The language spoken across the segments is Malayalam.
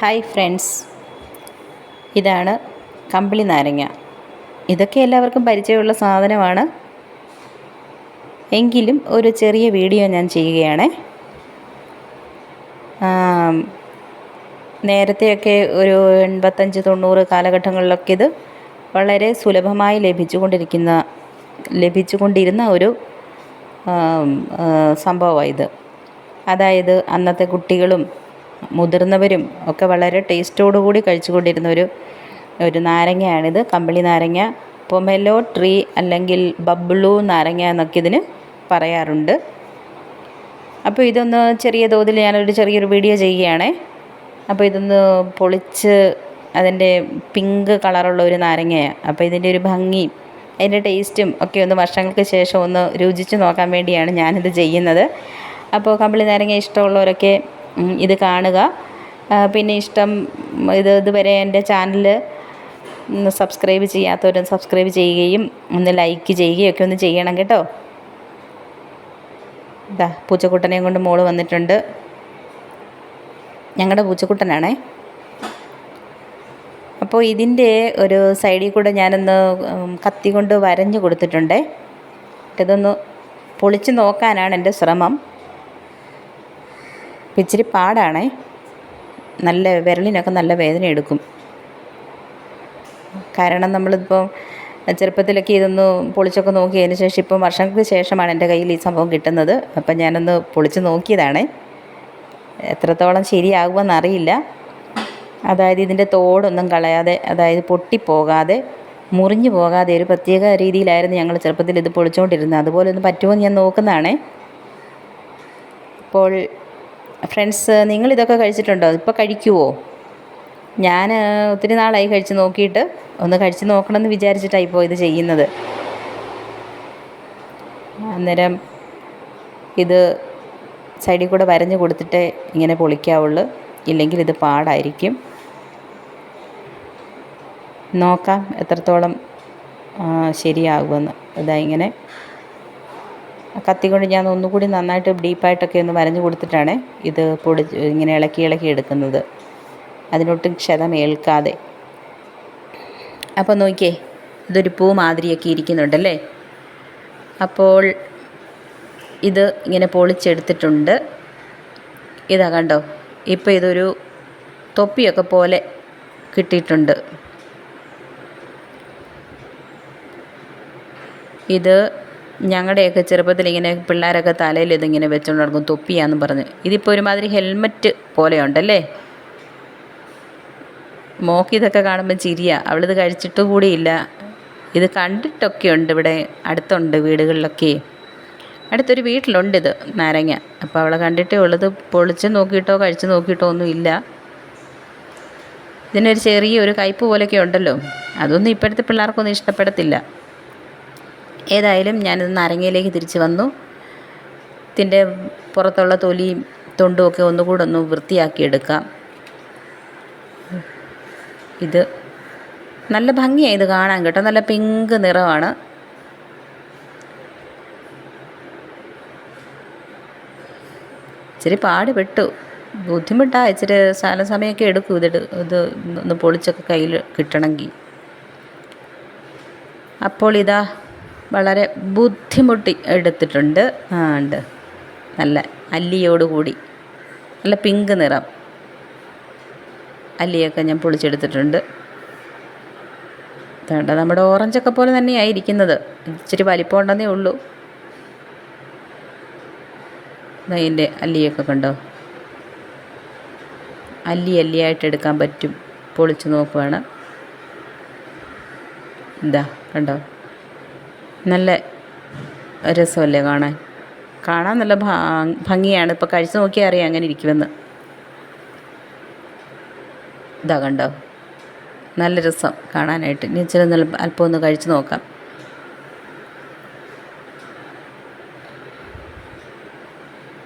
Hi friends. ഇതാണ് കമ്പിളി നാരങ്ങ. ഇതൊക്കെ എല്ലാവർക്കും പരിചയമുള്ള സാധനമാണ്. എങ്കിലും ഒരു ചെറിയ വീഡിയോ ഞാൻ ചെയ്യുകയാണ്. നേരത്തെയൊക്കെ ഒരു എൺപത്തഞ്ച് തൊണ്ണൂറ് കാലഘട്ടങ്ങളിലൊക്കെ ഇത് വളരെ സുലഭമായി ലഭിച്ചുകൊണ്ടിരിക്കുന്ന ലഭിച്ചുകൊണ്ടിരുന്ന ഒരു സംഭവമാണ് ഇത്. അതായത് അന്നത്തെ കുട്ടികളും മുതിർന്നവരും ഒക്കെ വളരെ ടേസ്റ്റോടു കൂടി കഴിച്ചുകൊണ്ടിരുന്ന ഒരു ഒരു നാരങ്ങയാണിത്. കമ്പിളി നാരങ്ങ പൊമെലോ ട്രീ അല്ലെങ്കിൽ ബബ്ലു നാരങ്ങ എന്നൊക്കെ ഇതിന് പറയാറുണ്ട്. അപ്പോൾ ഇതൊന്ന് ചെറിയ തോതിൽ ഞാനൊരു ചെറിയൊരു വീഡിയോ ചെയ്യുകയാണേ. അപ്പോൾ ഇതൊന്ന് പൊളിച്ച് അതിന്റെ പിങ്ക് കളറുള്ള ഒരു നാരങ്ങയാണ്. അപ്പോൾ ഇതിന്റെ ഒരു ഭംഗി അതിന്റെ ടേസ്റ്റും ഒക്കെ ഒന്ന് വർഷങ്ങൾക്ക് ശേഷം ഒന്ന് രുചിച്ച് നോക്കാൻ വേണ്ടിയാണ് ഞാനിത് ചെയ്യുന്നത്. അപ്പോൾ കമ്പിളി നാരങ്ങ ഇഷ്ടമുള്ളവരൊക്കെ ഇത് കാണുക. പിന്നെ ഇഷ്ടം ഇത് ഇതുവരെ എന്റെ ചാനൽ സബ്സ്ക്രൈബ് ചെയ്യാത്തവരും സബ്സ്ക്രൈബ് ചെയ്യുകയും ഒന്ന് ലൈക്ക് ചെയ്യുകയും ഒക്കെ ഒന്ന് ചെയ്യണം കേട്ടോ. ഇതാ പൂച്ചക്കുട്ടനെയും കൊണ്ട് മോൾ വന്നിട്ടുണ്ട്. ഞങ്ങളുടെ പൂച്ചക്കുട്ടനാണേ. അപ്പോൾ ഇതിന്റെ ഒരു സൈഡിൽ കൂടെ ഞാനൊന്ന് കത്തി കൊണ്ട് വരഞ്ഞു കൊടുത്തിട്ടുണ്ടേ. ഇതൊന്ന് പൊളിച്ച് നോക്കാനാണ് എന്റെ ശ്രമം. ഇച്ചിരി പാടാണേ. നല്ല വിരലിനൊക്കെ നല്ല വേദന എടുക്കും. കാരണം നമ്മളിപ്പോൾ ചെറുപ്പത്തിലൊക്കെ ഇതൊന്ന് പൊളിച്ചൊക്കെ നോക്കിയതിന് ശേഷം ഇപ്പം വർഷങ്ങൾക്ക് ശേഷമാണ് എന്റെ കയ്യിൽ ഈ സംഭവം കിട്ടുന്നത്. അപ്പം ഞാനൊന്ന് പൊളിച്ച് നോക്കിയതാണേ. എത്രത്തോളം ശരിയാകുമെന്ന് അറിയില്ല അതായത് ഇതിന്റെ തോടൊന്നും കളയാതെ അതായത് പൊട്ടിപ്പോകാതെ മുറിഞ്ഞു പോകാതെ ഒരു പ്രത്യേക രീതിയിലായിരുന്നു ഞങ്ങൾ ചെറുപ്പത്തിൽ ഇത് പൊളിച്ചുകൊണ്ടിരുന്നത്. അതുപോലെ ഒന്ന് പറ്റുമോ എന്ന് ഞാൻ നോക്കുന്നതാണേ. അപ്പോൾ ഫ്രണ്ട്സ് നിങ്ങൾ ഇതൊക്കെ കഴിച്ചിട്ടുണ്ടോ? ഇപ്പോൾ കഴിക്കുമോ ഞാൻ ഒത്തിരി നാളായി കഴിച്ച് നോക്കിയിട്ട് ഒന്ന് കഴിച്ച് നോക്കണമെന്ന് വിചാരിച്ചിട്ടാണ് ഇപ്പോൾ ഇത് ചെയ്യുന്നത്. അന്നേരം ഇത് സൈഡിൽ കൂടെ വരഞ്ഞ് കൊടുത്തിട്ടേ ഇങ്ങനെ പൊളിക്കാവുള്ളൂ. ഇല്ലെങ്കിൽ ഇത് പാടായിരിക്കും. നോക്കാം എത്രത്തോളം ശരിയാകുമെന്ന് ഇതാ ഇങ്ങനെ. കത്തി കൊണ്ട് ഞാൻ ഒന്നുകൂടി നന്നായിട്ട് ഡീപ്പായിട്ടൊക്കെ ഒന്ന് വരഞ്ഞു കൊടുത്തിട്ടാണ് ഇത് പൊടി ഇങ്ങനെ ഇളക്കി ഇളക്കി എടുക്കുന്നത്. അതിനൊട്ടും ക്ഷതമേൽക്കാതെ അപ്പോൾ നോക്കിയേ ഇതൊരു പൂ മാതിരിയൊക്കെ ഇരിക്കുന്നുണ്ടല്ലേ? അപ്പോൾ ഇത് ഇങ്ങനെ പൊളിച്ചെടുത്തിട്ടുണ്ട്. ഇതാ കണ്ടോ ഇപ്പോൾ ഇതൊരു തൊപ്പിയൊക്കെ പോലെ കിട്ടിയിട്ടുണ്ട്. ഇത് ഞങ്ങളുടെയൊക്കെ ചെറുപ്പത്തിൽ ഇങ്ങനെ പിള്ളേരൊക്കെ തലയിൽ ഇതിങ്ങനെ വെച്ചുകൊണ്ട് നടക്കും തൊപ്പിയാന്ന് പറഞ്ഞ്. ഇതിപ്പോൾ ഒരുമാതിരി ഹെൽമറ്റ് പോലെയുണ്ടല്ലേ? മോക്ക് ഇതൊക്കെ കാണുമ്പോൾ ചിരിയ. അവളിത് കഴിച്ചിട്ട് കൂടിയില്ല ഇത് കണ്ടിട്ടൊക്കെ ഉണ്ട് ഇവിടെ അടുത്തുണ്ട് വീടുകളിലൊക്കെ. അടുത്തൊരു വീട്ടിലുണ്ട് ഇത് നാരങ്ങ. അപ്പോൾ അവളെ കണ്ടിട്ട് ഉള്ളത് പൊളിച്ച് നോക്കിയിട്ടോ കഴിച്ച് നോക്കിയിട്ടോ ഒന്നും ഇല്ല. ഇതിനൊരു ചെറിയ ഒരു കയ്പ് പോലെയൊക്കെ ഉണ്ടല്ലോ. അതൊന്നും ഇപ്പോഴത്തെ പിള്ളേർക്കൊന്നും ഇഷ്ടപ്പെടത്തില്ല. ഏതായാലും ഞാനിത് നാരങ്ങയിലേക്ക് തിരിച്ച് വന്നു. ഇതിന്റെ പുറത്തുള്ള തൊലിയും തൊണ്ടുമൊക്കെ ഒന്നുകൂടെ ഒന്ന് വൃത്തിയാക്കി എടുക്കാം ഇത് നല്ല ഭംഗിയായി ഇത് കാണാൻ കേട്ടോ. നല്ല പിങ്ക് നിറമാണ്. ഇച്ചിരി പാട് പെട്ടു. ബുദ്ധിമുട്ടാണ് ഇച്ചിരി സ്ഥല സമയമൊക്കെ എടുക്കും. ഇത് ഇത് ഒന്ന് പൊളിച്ചൊക്കെ കയ്യിൽ കിട്ടണമെങ്കിൽ. അപ്പോൾ ഇതാ വളരെ ബുദ്ധിമുട്ടി എടുത്തിട്ടുണ്ട്. ആ ഉണ്ട്. നല്ല അല്ലിയോടുകൂടി. നല്ല പിങ്ക് നിറം. അല്ലിയൊക്കെ ഞാൻ പൊളിച്ചെടുത്തിട്ടുണ്ട്. വേണ്ട നമ്മുടെ ഓറഞ്ചൊക്കെ പോലെ തന്നെയാണ് ഇരിക്കുന്നത് ഇച്ചിരി വലിപ്പം ഉണ്ടെന്നേ ഉള്ളൂ അതിന്റെ അല്ലിയൊക്കെ കണ്ടോ? അല്ലി അല്ലിയായിട്ട് എടുക്കാൻ പറ്റും. പൊളിച്ച് നോക്കുവാണ്. എന്താ കണ്ടോ? നല്ല രസമല്ലേ കാണാൻ? കാണാൻ നല്ല ഭംഗിയാണ്. ഇപ്പോൾ കഴിച്ചു നോക്കിയാൽ അറിയാം അങ്ങനെ ഇരിക്കുമെന്ന്. ഇതാ കണ്ടോ? നല്ല രസം കാണാനായിട്ട്. ഇനി ഇച്ചിരി നല്ല അല്പം ഒന്ന് കഴിച്ച് നോക്കാം.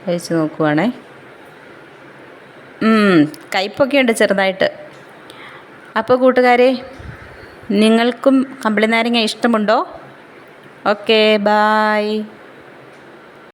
കഴിച്ച് നോക്കുവാണേ. കയ്പൊക്കെ ഉണ്ട് ചെറുതായിട്ട്. അപ്പോൾ കൂട്ടുകാരെ നിങ്ങൾക്കും കമ്പിളി നാരങ്ങ ഇഷ്ടമുണ്ടോ? Okay bye